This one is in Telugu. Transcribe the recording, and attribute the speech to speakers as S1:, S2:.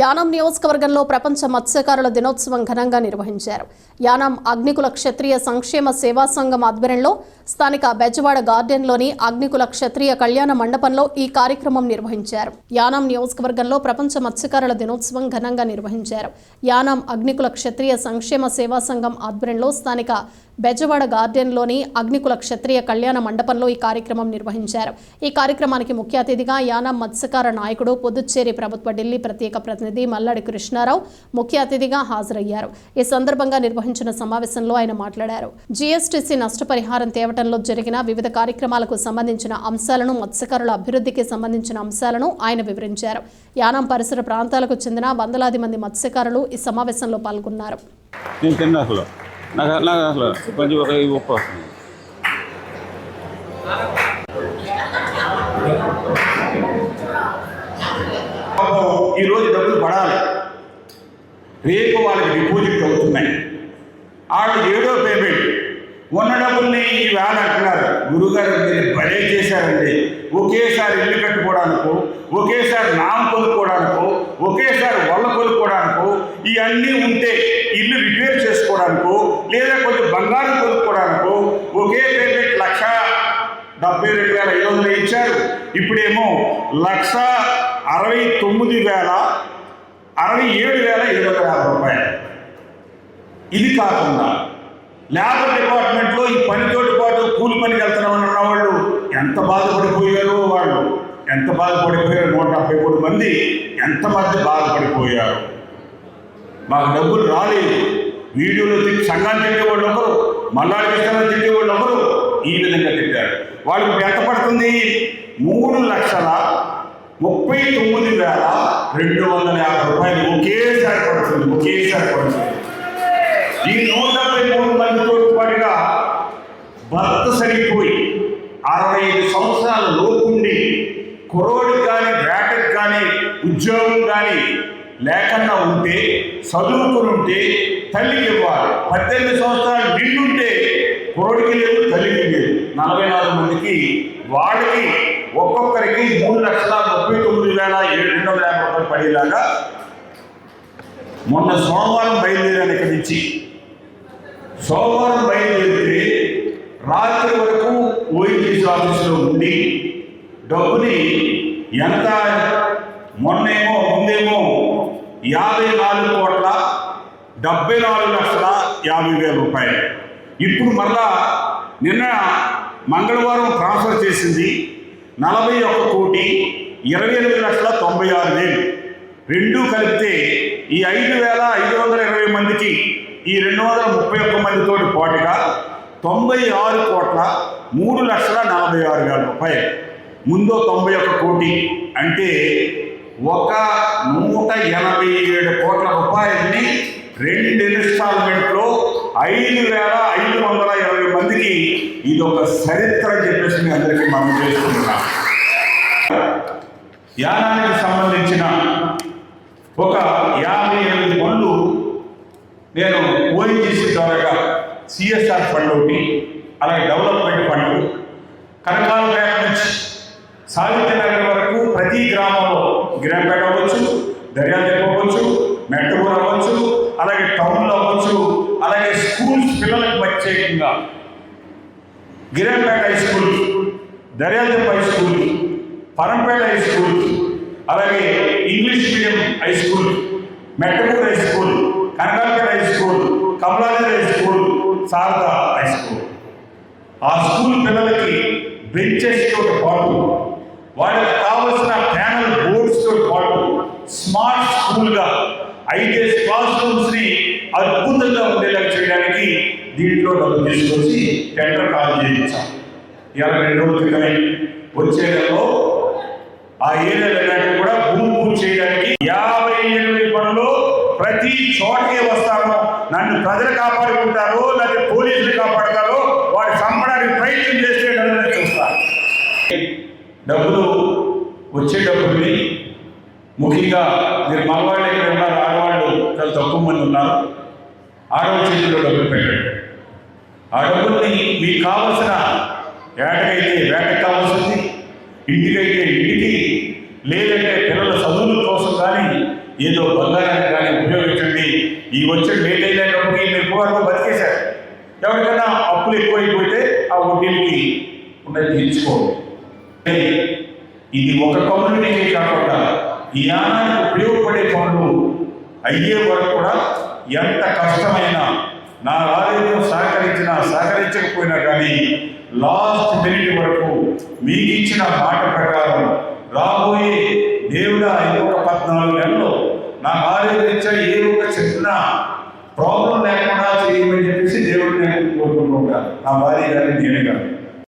S1: యానం నియోజకవర్గంలో ప్రపంచ మత్స్యకారుల దినోత్సవం ఘనంగా నిర్వహించారు. యానం అగ్నికుల క్షత్రియ సంక్షేమ సేవా సంఘం ఆధ్వర్యంలో స్థానిక బెజవాడ గార్డెన్లోని అగ్నికుల క్షత్రియ కళ్యాణ మండపంలో ఈ కార్యక్రమం నిర్వహించారు. యానం నియోజకవర్గంలో ప్రపంచ మత్స్యకారుల దినోత్సవం ఘనంగా నిర్వహించారు. యానం అగ్నికుల క్షత్రియ సంక్షేమ సేవా సంఘం ఆధ్వర్యంలో స్థానిక బెజవాడ గార్డెన్లోని అగ్నికుల క్షత్రియ కళ్యాణ మండపంలో ఈ కార్యక్రమం నిర్వహించారు. ఈ కార్యక్రమానికి ముఖ్య అతిథిగా యానం మత్స్యకార నాయకుడు పుదుచ్చేరి ప్రభుత్వ ఢిల్లీ ప్రత్యేక ప్రతినిధి మల్లాడి కృష్ణారావు ముఖ్య అతిథిగా హాజరయ్యారు. ఈ సందర్భంగా నిర్వహించిన సమావేశంలో ఆయన మాట్లాడారు. జీఎస్టీసీ నష్టపరిహారం తేవటంలో జరిగిన వివిధ కార్యక్రమాలకు సంబంధించిన అంశాలను మత్స్యకారుల అభివృద్ధికి సంబంధించిన అంశాలను ఆయన వివరించారు. యానం పరిసర ప్రాంతాలకు చెందిన వందలాది మంది మత్స్యకారులు ఈ సమావేశంలో పాల్గొన్నారు.
S2: నాకు నాకు అసలు కొంచెం ఒక ఉప్పు వస్తుంది.
S3: ఈరోజు డబ్బులు పడాలి. రేపు వాళ్ళకి డిపాజిట్ అవుతున్నాయి. వాళ్ళు ఏడో పేమెంట్. ఉన్న డబ్బుల్ని ఈ వేళ అంటున్నారు. గురుగారు మీరు భలే చేశారండి. ఒకేసారి ఇల్లు కట్టుకోవడానికో ఒకేసారి నామ కొనుక్కోవడానికో ఒకేసారి వల్ల కొనుక్కోవడానికో ఇవన్నీ ఉంటే లేదా కొంచెం బంగారం కొనుక్కోవడానికో ఒకే పేమెంట్ లక్ష డెబ్బై రెండు వేల ఐదు వందలు ఇచ్చారు. ఇప్పుడేమో లక్ష అరవై తొమ్మిది వేల అరవై ఏడు వేల ఏడు వందల యాభై రూపాయలు. ఇది కాకుండా లేబర్ డిపార్ట్మెంట్లో ఈ పనితోటి పాటు కూలి పనికి వెళ్తున్నామని ఉన్న వాళ్ళు ఎంత బాధపడిపోయారో వాళ్ళు. ఎంత బాధపడిపోయారు నూట డెబ్బై మూడు మంది ఎంతమంది బాధపడిపోయారు. మాకు డబ్బులు రాలేదు. వీడియోలో తిట్టి సంఘాన్ని తిట్టేవాళ్ళు ఒకరు మల్లాడి కృష్ణాన్ని తిట్టేవాళ్ళు ఒకరు ఈ విధంగా తిట్టారు వాళ్ళకి ఎంత పడుతుంది మూడు లక్షల ముప్పై తొమ్మిది వేల రెండు వందల యాభై రూపాయలు ఒకేసారి పడుతుంది ఒకేసారి పడుతుంది. ఈ నూట డెబ్బై మూడు మందితో పాటుగా భర్త సరిపోయి అరవై ఐదు సంవత్సరాల లోపుండి కురోడికి కానీ వేటకి కానీ ఉద్యోగం కానీ లేకుండా ఉంటే చదువుకుని ఉంటే తల్లికి ఇవ్వాలి. పద్దెనిమిది సంవత్సరాలు నిండుంటే కోడికి లేదు తల్లికి లేదు. నలభై నాలుగు మందికి వాళ్ళకి ఒక్కొక్కరికి మూడు లక్షల ముప్పై తొమ్మిది వేల ఏడు వందల యాభై రూపాయలు పడేలాగా మొన్న సోమవారం బయలుదేరాను ఇక్కడి నుంచి. సోమవారం బయలుదేరితే రాత్రి వరకు ఓఎన్టీసీ ఆఫీసులో ఉండి డబ్బుని ఎంత మొన్నేమో యాభై నాలుగు కోట్ల డెబ్బై నాలుగు లక్షల యాభై వేల రూపాయలు. ఇప్పుడు మరలా నిన్న మంగళవారం ట్రాన్స్ఫర్ చేసింది నలభై ఒక్క కోటి ఇరవై ఎనిమిది లక్షల తొంభై ఆరు వేలు. రెండు కలిపితే ఈ ఐదు వేల ఐదు వందల ఇరవై మందికి ఈ రెండు వందల ముప్పై ఒక్క మందితోటి పాటుగా తొంభై ఆరు కోట్ల మూడు లక్షల నలభై ఆరు వేల రూపాయలు. ముందు తొంభై ఒక్క కోటి అంటే ఒక నూట ఎనభై ఏడు కోట్ల రూపాయలని రెండు ఇన్స్టాల్మెంట్లో ఐదు వేల ఐదు వందల ఇరవై మందికి ఇది ఒక చరిత్ర చెప్పేసి మీ అందరికీ మనం చేసుకుంటున్నాం యానానికి సంబంధించిన ఒక యాభై ఎనిమిది పనులు నేను ఓఎన్జీసీ ద్వారా సిఎస్ఆర్ ఫండ్ ఒకటి అలాగే డెవలప్మెంట్ ఫండ్ కనకాలపేట నుంచి సాహిత్య నగరం గ్రామంలో అవ్వచ్చు దర్యాలు అవ్వచ్చు మెట్టూరు అవ్వచ్చు అలాగే టౌన్లో అవ్వచ్చు అలాగే స్కూల్స్ పిల్లలకు ప్రత్యేకంగా. Girepet high school Daryalu high school Parampet high school అలాగే English medium high school Mettapur high school Kanakapet high school Kamaladevi high school Sharada high school ఆ స్కూల్ పిల్లలకి బెంచెస్తో పాటు వాళ్ళకి కావలసిన ప్యానల్ స్మార్ట్ స్కూల్గా ఐటీఎస్ క్లాస్ రూమ్స్ని అద్భుతంగా ఉండేలా చేయడానికి దీంట్లో డబ్బు తీసుకొచ్చి టెండర్ కాల్ చేయించాం. ఇవాళ రెండు రోజుల క్రితమే వచ్చే నెలలో ఆ ఏరియాలన్నిటి కూడా భూమి పూజ చేయడానికి యాభై ఎనిమిది పనులు ప్రతి చోటకే వస్తాను. నన్ను ప్రజలు కాపాడుకుంటారో లేకపోతే పోలీసులు కాపాడతారో వాడు చంపడానికి ప్రయత్నం చేస్తే చూస్తారు. డబ్బులు వచ్చే డబ్బుల్ని ముఖ్యంగా మీరు మగవాళ్ళు ఇక్కడ ఉన్నారు? ఆడవాళ్ళు చాలా తక్కువ మంది ఉన్నారు. ఆడవాళ్ళ చేతిలో డబ్బులు పెట్టండి. ఆ డబ్బుల్ని మీకు కావలసిన వేటకైతే వేటకి కావాల్సింది ఇంటికైతే ఇంటికి లేదంటే పిల్లల చదువుల కోసం కానీ ఏదో బంగారాన్ని కానీ ఉపయోగించండి. ఈ వచ్చే లేట్ అయినప్పటికీ మీరు ఎక్కువ బతికేశారు. ఎవరికైనా అప్పులు ఎక్కువైపోతే ఆ వడ్డీలకి ఉన్నది తీర్చుకోండి. ఇది ఒక కమ్యూనిటీకి కాకుండా ఈ యానానికి ఉపయోగపడే పనులు అయ్యే వరకు కూడా ఎంత కష్టమైనా నా ఆరోగ్యం సహకరించినా సహకరించకపోయినా కానీ లాస్ట్ మినిట్ వరకు మీకు ఇచ్చిన మాట ప్రకారం రాబోయే దేవుడా ఇంకొక పద్నాలుగు నెలలు నా ఆరోగ్య ఏ ఒక చిన్న ప్రాబ్లం లేకుండా చేయమని చెప్పేసి దేవుడిని నేను కోరుకుంటూ ఉంటాను. నా భార్య గారిని నేను గారు